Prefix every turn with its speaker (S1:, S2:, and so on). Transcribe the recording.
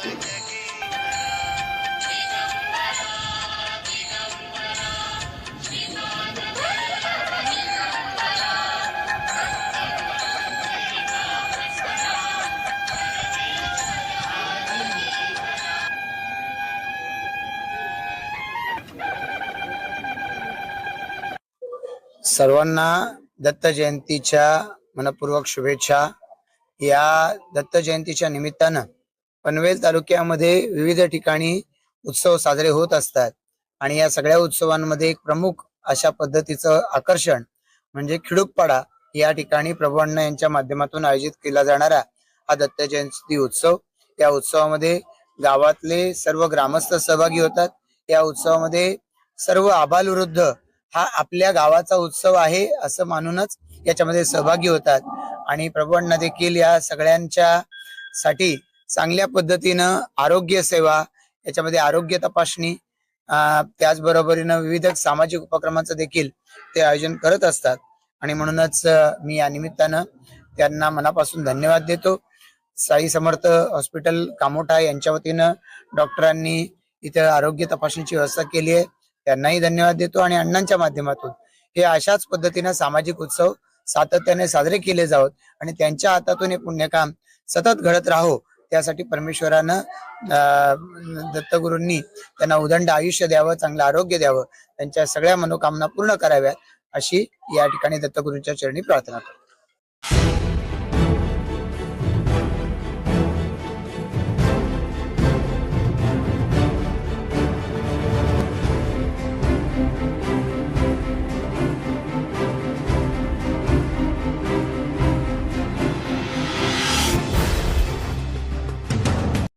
S1: सर्वांना दत्त जयंतीच्या मनपूर्वक शुभेच्छा. या दत्त जयंतीच्या निमित्तानं पनवेल तालुक्यामध्ये विविध ठिकाणी उत्सव साजरे होत असतात. आणि या सगळ्या उत्सवांमध्ये एक प्रमुख अशा पद्धतीचं आकर्षण म्हणजे खिडूकपाडा या ठिकाणी प्रभू अण्णा यांच्या माध्यमातून आयोजित केला जाणारा हा दत्त जयंती उत्सव. या उत्सवामध्ये गावातले सर्व ग्रामस्थ सहभागी होतात. या उत्सवामध्ये सर्व आबालवृद्ध हा आपल्या गावाचा उत्सव आहे असं मानूनच याच्यामध्ये सहभागी होतात. आणि प्रभू अण्णा देखील या सगळ्यांच्या साठी चांगल्या पद्धतीनं आरोग्य सेवा याच्यामध्ये आरोग्य तपासणी त्याचबरोबरीनं विविध सामाजिक उपक्रमांचं देखील ते आयोजन करत असतात. आणि म्हणूनच मी या निमित्तानं त्यांना मनापासून धन्यवाद देतो. साई समर्थ हॉस्पिटल कामोठा यांच्या वतीनं डॉक्टरांनी इथं आरोग्य तपासणीची व्यवस्था केली आहे. त्यांनाही धन्यवाद देतो आणि अण्णांच्या माध्यमातून हे अशाच पद्धतीनं सामाजिक उत्सव सातत्याने साजरे केले जावत आणि त्यांच्या हातातून हे पुण्यकाम सतत घडत राहो त्यासाठी परमेश्वरानं अं, दत्तगुरूंनी त्यांना उदंड आयुष्य द्यावं चांगलं आरोग्य द्यावं त्यांच्या सगळ्या मनोकामना पूर्ण कराव्यात अशी या ठिकाणी दत्तगुरूंच्या चरणी प्रार्थना करतो.